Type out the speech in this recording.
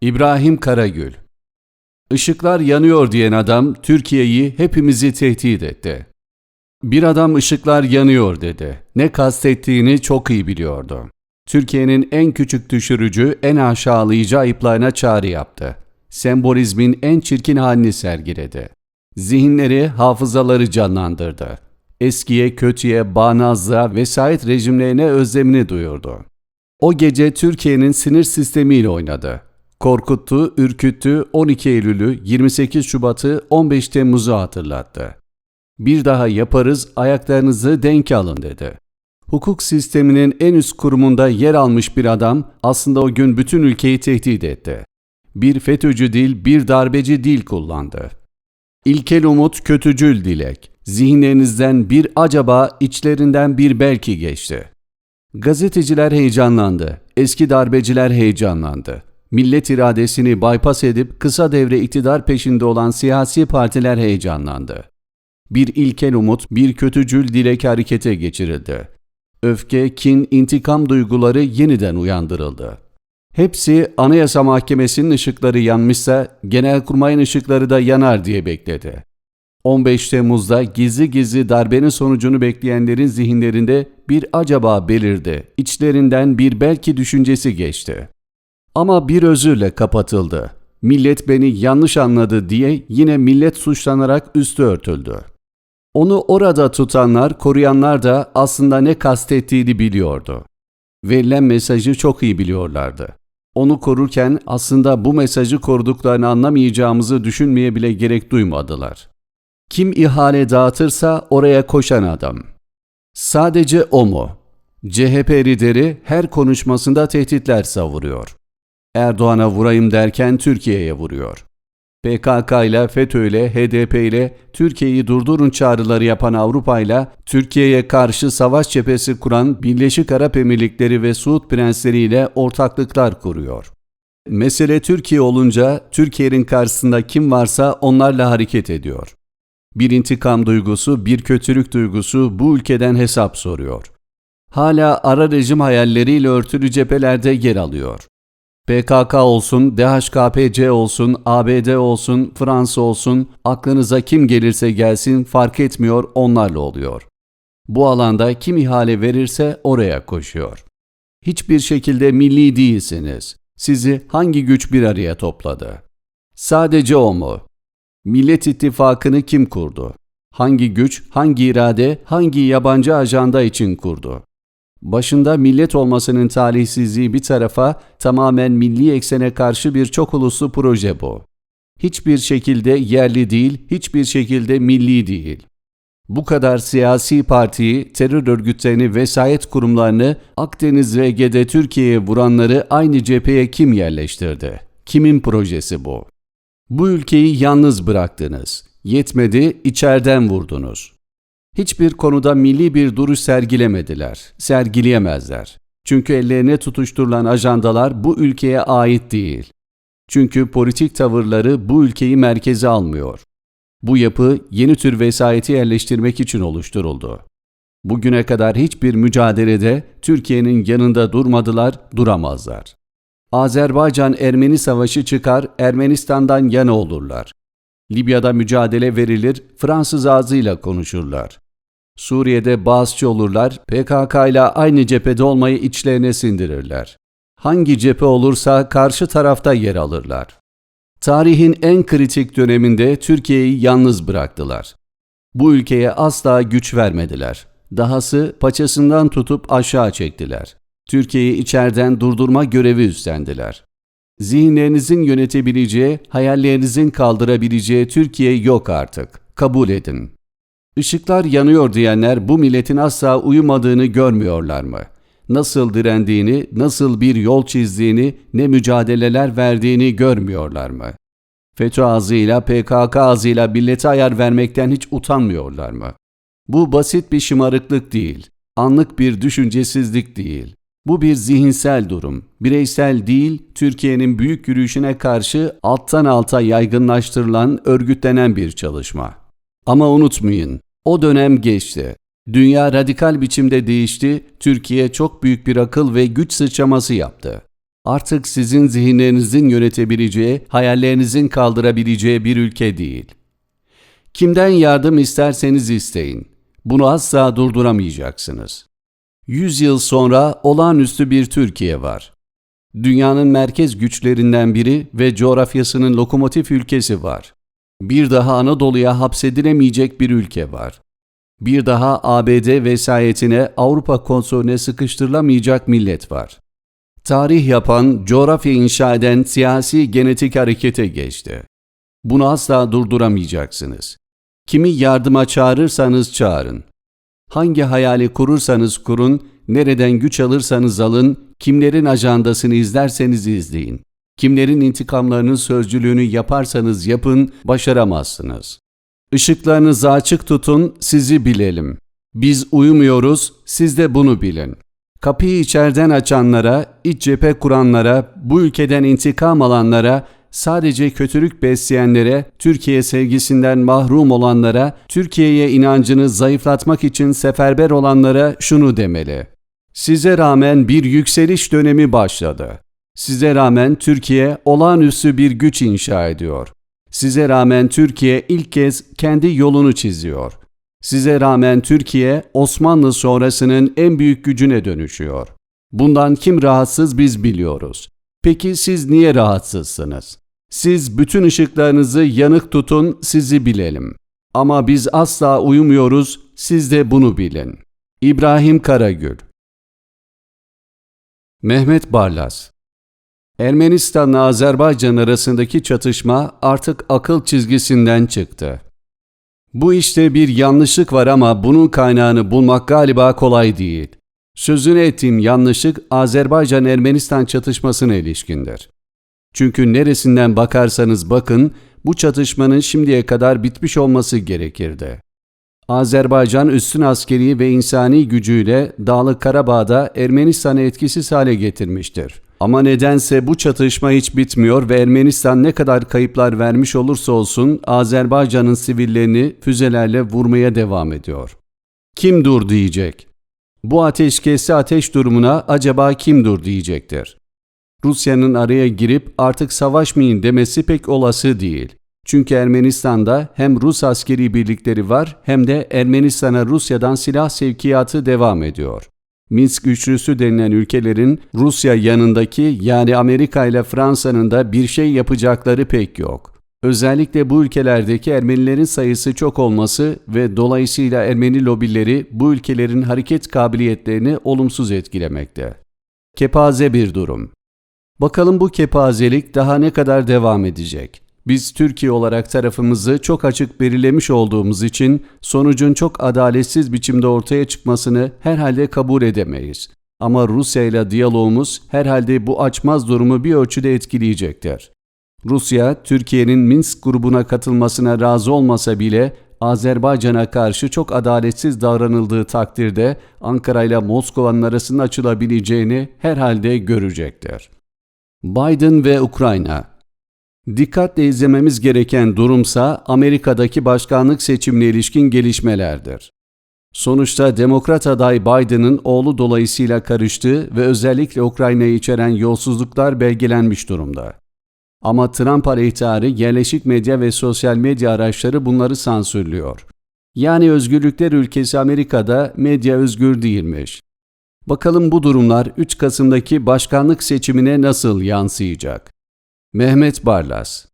İbrahim Karagül Işıklar yanıyor diyen adam Türkiye'yi hepimizi tehdit etti. Bir adam ışıklar yanıyor dedi. Ne kastettiğini çok iyi biliyordu. Türkiye'nin en küçük düşürücü, en aşağılayıcı ayıplarına çağrı yaptı. Sembolizmin en çirkin halini sergiledi. Zihinleri, hafızaları canlandırdı. Eskiye, kötüye, bağnazlığa, vesayet rejimlerine özlemini duyurdu. O gece Türkiye'nin sinir sistemiyle oynadı. Korkuttu, ürküttü, 12 Eylül'ü, 28 Şubat'ı, 15 Temmuz'u hatırlattı. Bir daha yaparız, ayaklarınızı denk alın dedi. Hukuk sisteminin en üst kurumunda yer almış bir adam aslında o gün bütün ülkeyi tehdit etti. Bir FETÖ'cü dil, bir darbeci dil kullandı. İlkel umut, kötücül dilek. Zihinlerinizden bir acaba, içlerinden bir belki geçti. Gazeteciler heyecanlandı, eski darbeciler heyecanlandı. Millet iradesini bypass edip kısa devre iktidar peşinde olan siyasi partiler heyecanlandı. Bir ilkel umut, bir kötücül dilek harekete geçirildi. Öfke, kin, intikam duyguları yeniden uyandırıldı. Hepsi Anayasa Mahkemesi'nin ışıkları yanmışsa Genelkurmay'ın ışıkları da yanar diye bekledi. 15 Temmuz'da gizli gizli darbenin sonucunu bekleyenlerin zihinlerinde bir acaba belirdi. İçlerinden bir belki düşüncesi geçti. Ama bir özürle kapatıldı. Millet beni yanlış anladı diye yine millet suçlanarak üstü örtüldü. Onu orada tutanlar, koruyanlar da aslında ne kastettiğini biliyordu. Verilen mesajı çok iyi biliyorlardı. Onu korurken aslında bu mesajı koruduklarını anlamayacağımızı düşünmeye bile gerek duymadılar. Kim ihale dağıtırsa oraya koşan adam. Sadece o mu? CHP lideri her konuşmasında tehditler savuruyor. Erdoğan'a vurayım derken Türkiye'ye vuruyor. PKK ile FETÖ ile HDP ile Türkiye'yi durdurun çağrıları yapan Avrupa ile Türkiye'ye karşı savaş cephesi kuran Birleşik Arap Emirlikleri ve Suud prensleri ile ortaklıklar kuruyor. Mesele Türkiye olunca Türkiye'nin karşısında kim varsa onlarla hareket ediyor. Bir intikam duygusu, bir kötülük duygusu bu ülkeden hesap soruyor. Hala ara rejim hayalleriyle örtülü cephelerde yer alıyor. PKK olsun, DHKPC olsun, ABD olsun, Fransa olsun, aklınıza kim gelirse gelsin fark etmiyor onlarla oluyor. Bu alanda kim ihale verirse oraya koşuyor. Hiçbir şekilde milli değilsiniz. Sizi hangi güç bir araya topladı? Sadece o mu? Millet İttifakı'nı kim kurdu? Hangi güç, hangi irade, hangi yabancı ajanda için kurdu? Başında millet olmasının talihsizliği bir tarafa tamamen milli eksene karşı bir çok uluslu proje bu. Hiçbir şekilde yerli değil, hiçbir şekilde milli değil. Bu kadar siyasi partiyi, terör örgütlerini, vesayet kurumlarını Akdeniz ve Ege'de Türkiye'ye vuranları aynı cepheye kim yerleştirdi? Kimin projesi bu? Bu ülkeyi yalnız bıraktınız. Yetmedi, içeriden vurdunuz. Hiçbir konuda milli bir duruş sergilemediler, sergileyemezler. Çünkü ellerine tutuşturulan ajandalar bu ülkeye ait değil. Çünkü politik tavırları bu ülkeyi merkeze almıyor. Bu yapı yeni tür vesayeti yerleştirmek için oluşturuldu. Bugüne kadar hiçbir mücadelede Türkiye'nin yanında durmadılar, duramazlar. Azerbaycan-Ermeni savaşı çıkar, Ermenistan'dan yana olurlar. Libya'da mücadele verilir, Fransız ağzıyla konuşurlar. Suriye'de bağızçı olurlar, PKK ile aynı cephede olmayı içlerine sindirirler. Hangi cephe olursa karşı tarafta yer alırlar. Tarihin en kritik döneminde Türkiye'yi yalnız bıraktılar. Bu ülkeye asla güç vermediler. Dahası paçasından tutup aşağı çektiler. Türkiye'yi içeriden durdurma görevi üstlendiler. Zihinlerinizin yönetebileceği, hayallerinizin kaldırabileceği Türkiye yok artık. Kabul edin. Işıklar yanıyor diyenler bu milletin asla uyumadığını görmüyorlar mı? Nasıl direndiğini, nasıl bir yol çizdiğini, ne mücadeleler verdiğini görmüyorlar mı? FETÖ ağzıyla, PKK ağzıyla millete ayar vermekten hiç utanmıyorlar mı? Bu basit bir şımarıklık değil, anlık bir düşüncesizlik değil. Bu bir zihinsel durum. Bireysel değil, Türkiye'nin büyük yürüyüşüne karşı alttan alta yaygınlaştırılan, örgütlenen bir çalışma. Ama unutmayın, o dönem geçti. Dünya radikal biçimde değişti, Türkiye çok büyük bir akıl ve güç sıçraması yaptı. Artık sizin zihinlerinizin yönetebileceği, hayallerinizin kaldırabileceği bir ülke değil. Kimden yardım isterseniz isteyin. Bunu asla durduramayacaksınız. Yüz yıl sonra olağanüstü bir Türkiye var. Dünyanın merkez güçlerinden biri ve coğrafyasının lokomotif ülkesi var. Bir daha Anadolu'ya hapsedilemeyecek bir ülke var. Bir daha ABD vesayetine Avrupa konsolüne sıkıştırılamayacak millet var. Tarih yapan, coğrafya inşa eden siyasi genetik harekete geçti. Bunu asla durduramayacaksınız. Kimi yardıma çağırırsanız çağırın. Hangi hayali kurursanız kurun, nereden güç alırsanız alın, kimlerin ajandasını izlerseniz izleyin. Kimlerin intikamlarının sözcülüğünü yaparsanız yapın, başaramazsınız. Işıklarınızı açık tutun, sizi bilelim. Biz uyumuyoruz, siz de bunu bilin. Kapıyı içeriden açanlara, iç cephe kuranlara, bu ülkeden intikam alanlara, sadece kötülük besleyenlere, Türkiye sevgisinden mahrum olanlara, Türkiye'ye inancını zayıflatmak için seferber olanlara şunu demeli. Size rağmen bir yükseliş dönemi başladı. Size rağmen Türkiye olağanüstü bir güç inşa ediyor. Size rağmen Türkiye ilk kez kendi yolunu çiziyor. Size rağmen Türkiye Osmanlı sonrasının en büyük gücüne dönüşüyor. Bundan kim rahatsız biz biliyoruz. Peki siz niye rahatsızsınız? Siz bütün ışıklarınızı yanık tutun, sizi bilelim. Ama biz asla uyumuyoruz, siz de bunu bilin. İbrahim Karagül Mehmet Barlas Ermenistan'la Azerbaycan arasındaki çatışma artık akıl çizgisinden çıktı. Bu işte bir yanlışlık var ama bunun kaynağını bulmak galiba kolay değil. Sözünü ettiğim yanlışlık Azerbaycan-Ermenistan çatışmasına ilişkindir. Çünkü neresinden bakarsanız bakın bu çatışmanın şimdiye kadar bitmiş olması gerekirdi. Azerbaycan üstün askeri ve insani gücüyle Dağlık Karabağ'da Ermenistan'ı etkisiz hale getirmiştir. Ama nedense bu çatışma hiç bitmiyor ve Ermenistan ne kadar kayıplar vermiş olursa olsun Azerbaycan'ın sivillerini füzelerle vurmaya devam ediyor. Kim dur diyecek? Bu ateşkesi ateş durumuna acaba kim dur diyecektir. Rusya'nın araya girip artık savaşmayın demesi pek olası değil. Çünkü Ermenistan'da hem Rus askeri birlikleri var hem de Ermenistan'a Rusya'dan silah sevkiyatı devam ediyor. Minsk üçlüsü denilen ülkelerin Rusya yanındaki yani Amerika ile Fransa'nın da bir şey yapacakları pek yok. Özellikle bu ülkelerdeki Ermenilerin sayısı çok olması ve dolayısıyla Ermeni lobileri bu ülkelerin hareket kabiliyetlerini olumsuz etkilemekte. Kepaze bir durum. Bakalım bu kepazelik daha ne kadar devam edecek? Biz Türkiye olarak tarafımızı çok açık belirlemiş olduğumuz için sonucun çok adaletsiz biçimde ortaya çıkmasını herhalde kabul edemeyiz. Ama Rusya ile diyalogumuz herhalde bu açmaz durumu bir ölçüde etkileyecektir. Rusya, Türkiye'nin Minsk grubuna katılmasına razı olmasa bile Azerbaycan'a karşı çok adaletsiz davranıldığı takdirde Ankara ile Moskova'nın arasında açılabileceğini herhalde görecektir. Biden ve Ukrayna Dikkatle izlememiz gereken durumsa Amerika'daki başkanlık seçimine ilişkin gelişmelerdir. Sonuçta demokrat aday Biden'ın oğlu dolayısıyla karıştığı ve özellikle Ukrayna'yı içeren yolsuzluklar belgelenmiş durumda. Ama Trump aleyhtarı yerleşik medya ve sosyal medya araçları bunları sansürlüyor. Yani özgürlükler ülkesi Amerika'da medya özgür değilmiş. Bakalım bu durumlar 3 Kasım'daki başkanlık seçimine nasıl yansıyacak? Mehmet Barlas